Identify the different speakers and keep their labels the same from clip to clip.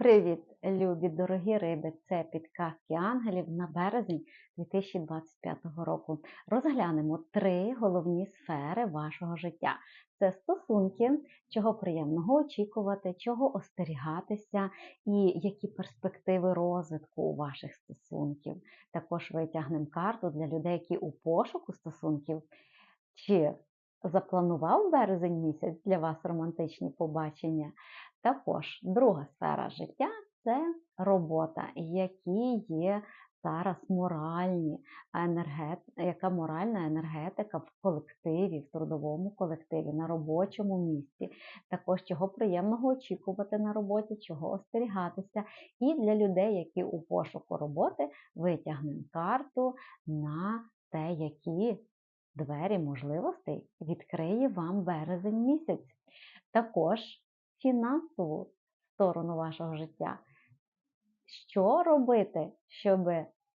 Speaker 1: Привіт, любі дорогі риби! Це підказки ангелів на березень 2025 року. Розглянемо три головні сфери вашого життя: це стосунки, чого приємного очікувати, чого остерігатися, і які перспективи розвитку у ваших стосунків. Також витягнемо карту для людей, які у пошуку стосунків. Чи запланував березень місяць для вас романтичні побачення? Також друга сфера життя це робота, які є зараз моральні енергет... яка моральна енергетика в колективі, в трудовому колективі, на робочому місці. Також чого приємного очікувати на роботі, чого остерігатися. І для людей, які у пошуку роботи витягнемо карту на те, які двері можливостей відкриє вам березень місяць. Також фінансову сторону вашого життя. Що робити, щоб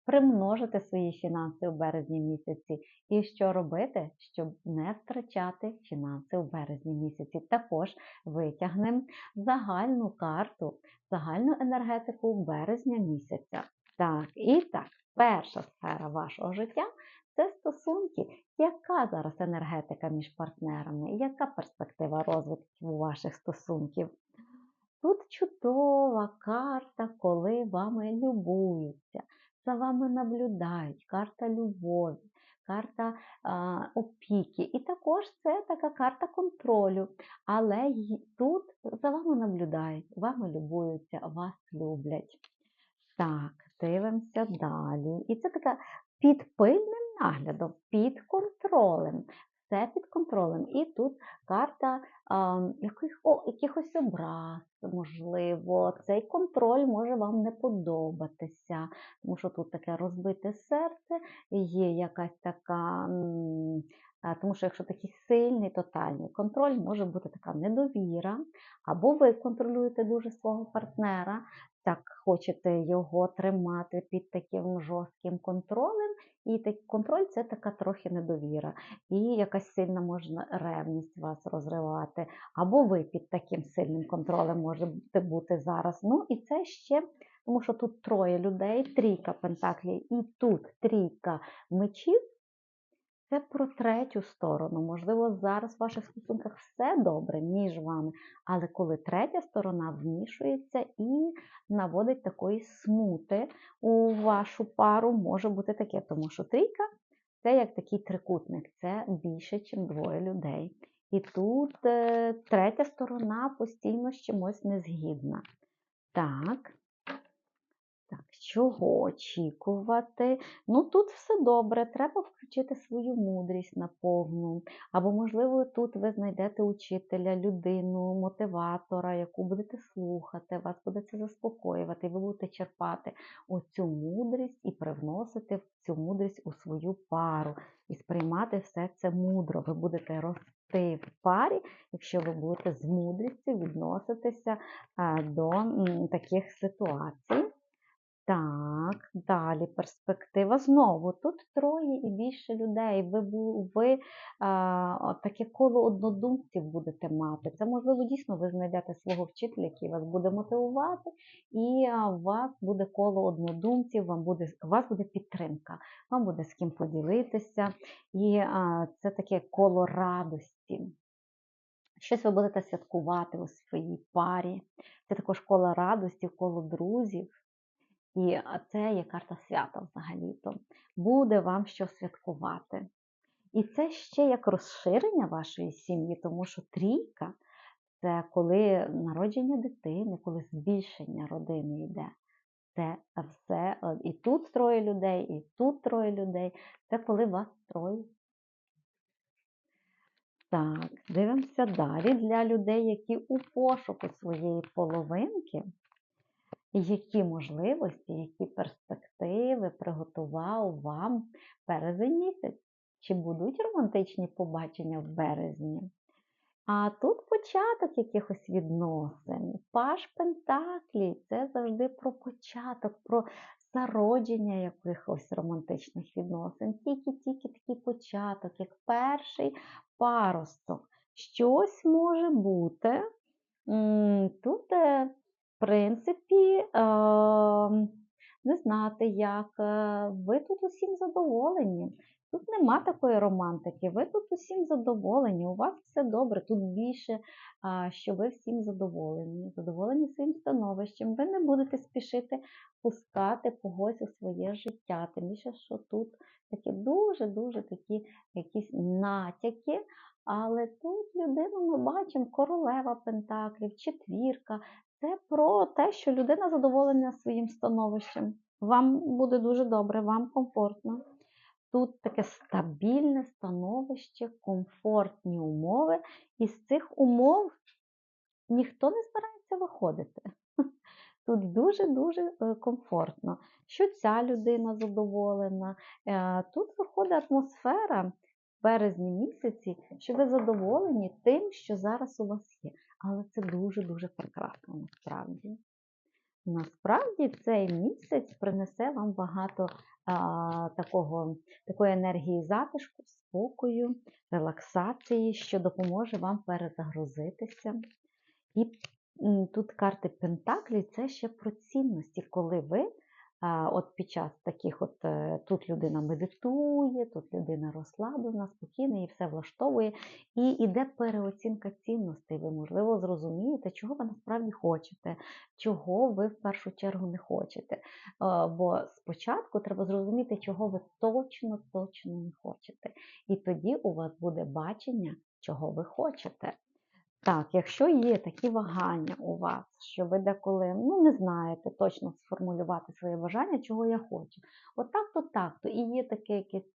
Speaker 1: примножити свої фінанси у березні місяці, і що робити, щоб не втрачати фінанси у березні місяці. Також витягнемо загальну карту, загальну енергетику березня місяця. Так, і так, перша сфера вашого життя це стосунки. Яка зараз енергетика між партнерами? Яка перспектива розвитку ваших стосунків? Тут чудова карта, коли вами любуються, за вами наблюдають, карта любові, карта а, опіки. І також це така карта контролю. Але тут за вами наблюдають, вами любуються, вас люблять. Так, дивимося далі. І це така під пильним наглядом, під контролем. Все під контролем. І тут карта а, яких, о, якихось образ, можливо, цей контроль може вам не подобатися, тому що тут таке розбите серце, є якась така. Тому що якщо такий сильний, тотальний контроль, може бути така недовіра, або ви контролюєте дуже свого партнера, так хочете його тримати під таким жорстким контролем, і такий контроль це така трохи недовіра, і якась сильна можна ревність вас розривати. Або ви під таким сильним контролем можете бути зараз. Ну і це ще, тому що тут троє людей, трійка пентаклів, і тут трійка мечів. Це про третю сторону. Можливо, зараз в ваших стосунках все добре між вами, але коли третя сторона вмішується і наводить такої смути у вашу пару, може бути таке, тому що трійка це як такий трикутник, це більше, ніж двоє людей. І тут е, третя сторона постійно з чимось не згідна. Так. Так, чого очікувати? Ну, тут все добре, треба включити свою мудрість на повну. Або, можливо, тут ви знайдете учителя, людину, мотиватора, яку будете слухати, вас буде це заспокоювати, і ви будете черпати оцю мудрість і привносити цю мудрість у свою пару. І сприймати все це мудро. Ви будете рости в парі, якщо ви будете з мудрістю відноситися до таких ситуацій. Так, далі перспектива. Знову тут троє і більше людей. Ви ви а, таке коло однодумців будете мати. Це, можливо, дійсно ви знайдете свого вчителя, який вас буде мотивувати, і у вас буде коло однодумців, вам буде, у вас буде підтримка, вам буде з ким поділитися. І а, це таке коло радості. Щось ви будете святкувати у своїй парі. Це також коло радості, коло друзів. І це є карта свята взагалі-то. Буде вам що святкувати. І це ще як розширення вашої сім'ї, тому що трійка це коли народження дитини, коли збільшення родини йде. Це все. І тут троє людей, і тут троє людей. Це коли вас троє. Так, дивимося далі для людей, які у пошуку своєї половинки які можливості, які перспективи приготував вам березень місяць? Чи будуть романтичні побачення в березні? А тут початок якихось відносин. Паш Пентаклі це завжди про початок, про зародження якихось романтичних відносин. Тільки-тільки такий початок, як перший паросток. Щось може бути. Тут е, принципі, ем, не знати як. е, Ви тут усім задоволені. Тут нема такої романтики. Ви тут усім задоволені. У вас все добре. Тут більше, що ви всім задоволені. Задоволені своїм становищем. Ви не будете спішити пускати когось у своє життя. Тим більше, що тут такі дуже-дуже такі якісь натяки. Але тут людину ми бачимо королева Пентаклів, четвірка. Це про те, що людина задоволена своїм становищем. Вам буде дуже добре, вам комфортно. Тут таке стабільне становище, комфортні умови. І з цих умов ніхто не збирається виходити. Тут дуже-дуже е, комфортно, що ця людина задоволена. Е, Тут виходить атмосфера березні місяці, що ви задоволені тим, що зараз у вас є. Але це дуже-дуже прекрасно насправді. Насправді цей місяць принесе вам багато а, такого, такої енергії затишку, спокою, релаксації, що допоможе вам перезагрузитися. І тут карти Пентаклі це ще про цінності, коли ви от під час таких, от е, тут людина медитує, тут людина розслаблена, спокійна і все влаштовує. І йде переоцінка цінностей. Ви, можливо, зрозумієте, чого ви насправді хочете, чого ви в першу чергу не хочете. Бо спочатку треба зрозуміти, чого ви точно, точно не хочете. І тоді у вас буде бачення, чого ви хочете. Так, якщо є такі вагання у вас, що ви деколи ну, не знаєте точно сформулювати своє бажання, чого я хочу. От так-то, так-то. І є таке якесь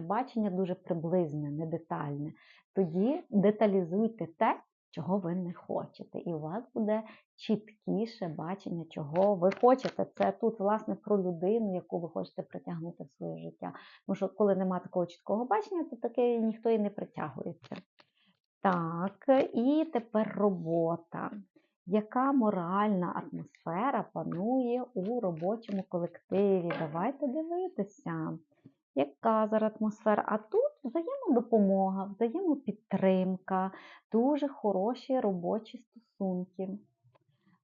Speaker 1: бачення дуже приблизне, не детальне. Тоді деталізуйте те, чого ви не хочете. І у вас буде чіткіше бачення, чого ви хочете. Це тут, власне, про людину, яку ви хочете притягнути в своє життя. Тому що коли немає такого чіткого бачення, то таке ніхто і не притягується. Так, і тепер робота. Яка моральна атмосфера панує у робочому колективі? Давайте дивитися, яка зараз атмосфера. А тут взаємодопомога, взаємопідтримка, дуже хороші робочі стосунки.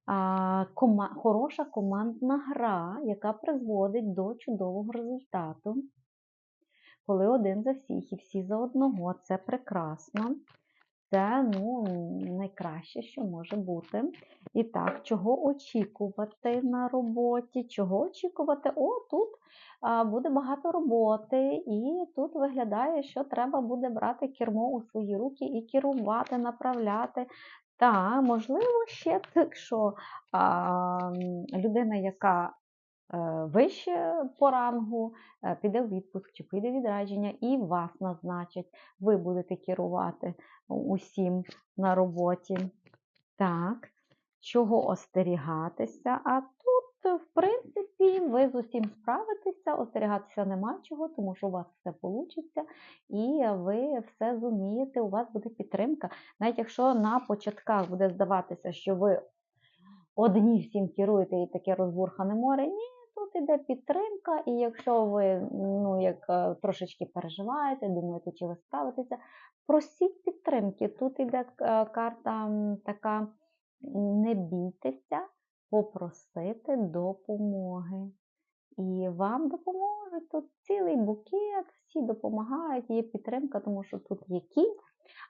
Speaker 1: А, кома- хороша командна гра, яка призводить до чудового результату. Коли один за всіх і всі за одного, це прекрасно. Це ну, найкраще, що може бути. І так, чого очікувати на роботі? Чого очікувати? О, тут буде багато роботи, і тут виглядає, що треба буде брати кермо у свої руки і керувати, направляти. Та, можливо, ще так, що а, людина, яка вище по рангу, е, піде в відпуск чи піде відрядження, і вас назначать. Ви будете керувати усім на роботі. Так, чого остерігатися? А тут, в принципі, ви з усім справитеся, остерігатися нема чого, тому що у вас все вийде, і ви все зумієте, у вас буде підтримка. Навіть якщо на початках буде здаватися, що ви одні всім керуєте і таке розбурхане море, ні, тут іде підтримка, і якщо ви ну, як е, трошечки переживаєте, думаєте, чи ви справитеся, просіть підтримки. Тут іде е, карта така не бійтеся попросити допомоги. І вам допоможуть тут цілий букет, всі допомагають, є підтримка, тому що тут є кінь,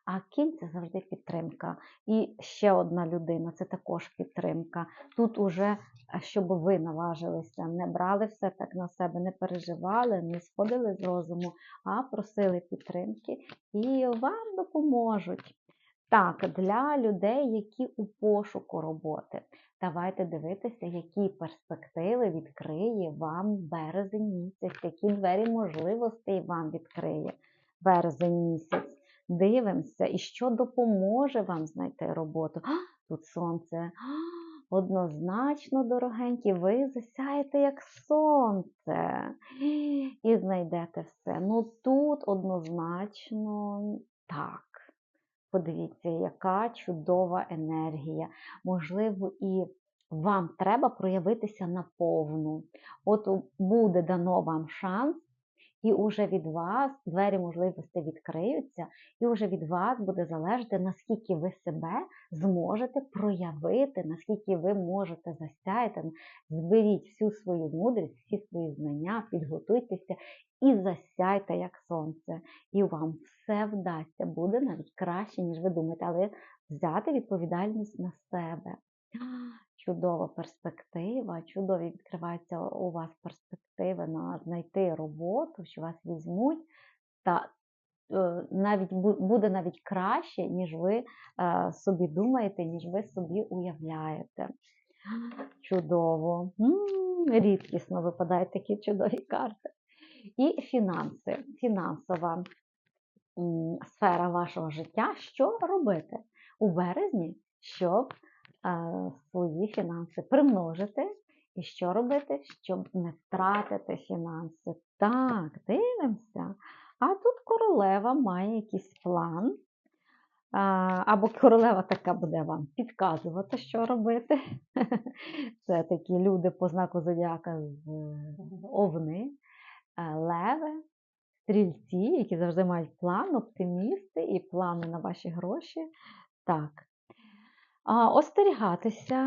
Speaker 1: а кінь це завжди підтримка. І ще одна людина це також підтримка. Тут уже, щоб ви наважилися, не брали все так на себе, не переживали, не сходили з розуму, а просили підтримки і вам допоможуть. Так, для людей, які у пошуку роботи. Давайте дивитися, які перспективи відкриє вам березень місяць, які двері можливостей вам відкриє березень місяць. Дивимося, і що допоможе вам знайти роботу. А, тут сонце. А, Однозначно, дорогенькі, ви засяєте як сонце і знайдете все. Ну тут однозначно так. Подивіться, яка чудова енергія. Можливо, і вам треба проявитися наповну. От буде дано вам шанс, І уже від вас двері можливостей відкриються, і уже від вас буде залежати, наскільки ви себе зможете проявити, наскільки ви можете засяяти. Зберіть всю свою мудрість, всі свої знання, підготуйтеся і засяйте, як сонце. І вам все вдасться, буде навіть краще, ніж ви думаєте, але взяти відповідальність на себе. Чудова перспектива, чудові відкриваються у вас перспективи на знайти роботу, що вас візьмуть, та е, навіть буде навіть краще, ніж ви е, собі думаєте, ніж ви собі уявляєте. Чудово! Рідкісно випадають такі чудові карти. І фінанси, фінансова сфера вашого життя. Що робити у березні, щоб свої фінанси примножити. І що робити, щоб не втратити фінанси? Так, дивимося. А тут королева має якийсь план. Або королева така буде вам підказувати, що робити. Це такі люди по знаку зодіака з овни, леви, стрільці, які завжди мають план, оптимісти і плани на ваші гроші. Так, Остерігатися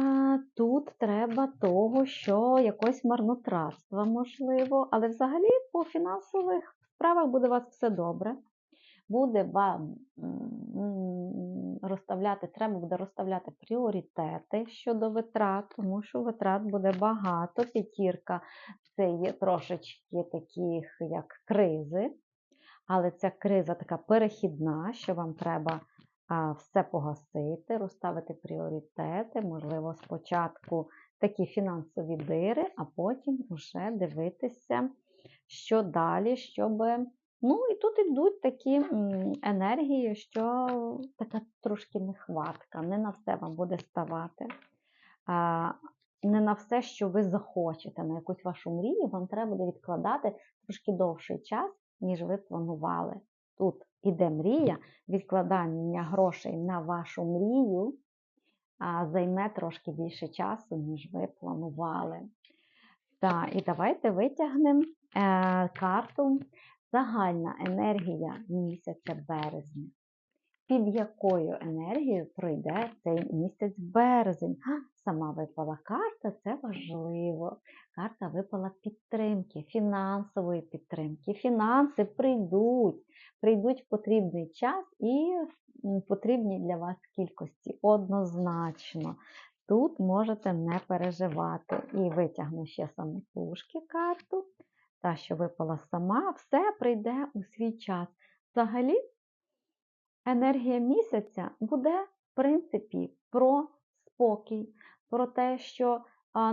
Speaker 1: тут треба того, що якось марнотратства можливо, але взагалі по фінансових справах буде у вас все добре. Буде вам розставляти, треба буде розставляти пріоритети щодо витрат, тому що витрат буде багато. П'ятірка це є трошечки таких, як кризи, але ця криза така перехідна, що вам треба все погасити, розставити пріоритети, можливо, спочатку такі фінансові дири, а потім вже дивитися, що далі, щоб. Ну, і тут йдуть такі енергії, що така трошки нехватка, не на все вам буде ставати. Не на все, що ви захочете, на якусь вашу мрію, вам треба буде відкладати трошки довший час, ніж ви планували. Тут іде мрія, відкладання грошей на вашу мрію займе трошки більше часу, ніж ви планували. Так, і давайте витягнемо е, карту. Загальна енергія місяця березня під якою енергією пройде цей місяць березень. Сама випала карта, це важливо. Карта випала підтримки, фінансової підтримки. Фінанси прийдуть, прийдуть в потрібний час і в потрібній для вас кількості. Однозначно. Тут можете не переживати. І витягну ще самотужки карту. Та, що випала сама, все прийде у свій час. Взагалі, енергія місяця буде, в принципі, про спокій, про те, що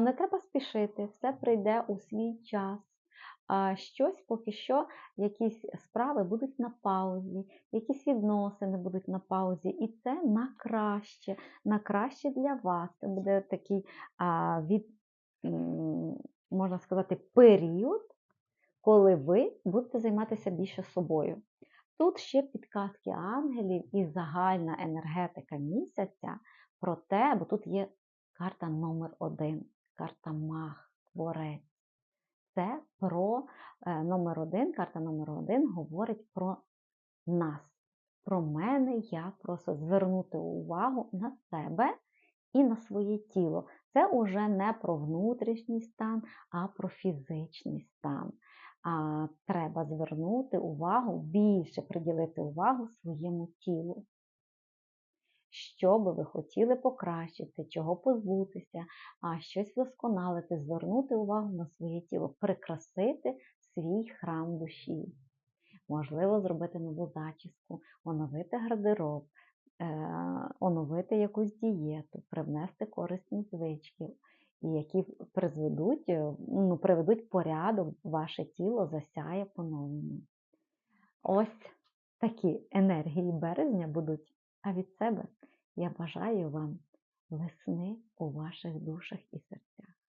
Speaker 1: не треба спішити, все прийде у свій час. Щось поки що, якісь справи будуть на паузі, якісь відносини будуть на паузі, і це на краще, на краще для вас. Це буде такий від, можна сказати, період, коли ви будете займатися більше собою. Тут ще підказки ангелів і загальна енергетика місяця про те, бо тут є карта номер один, карта Мах, Творець. Це про е, номер один, карта номер один говорить про нас. Про мене я просто звернути увагу на себе і на своє тіло. Це уже не про внутрішній стан, а про фізичний стан треба звернути увагу, більше приділити увагу своєму тілу. Що би ви хотіли покращити, чого позбутися, а щось вдосконалити, звернути увагу на своє тіло, прикрасити свій храм душі. Можливо, зробити нову зачіску, оновити гардероб, е, оновити якусь дієту, привнести корисні звички, і які призведуть, е, ну, приведуть порядок, ваше тіло засяє по-новому. Ось такі енергії березня будуть. А від себе я бажаю вам весни у ваших душах і серцях.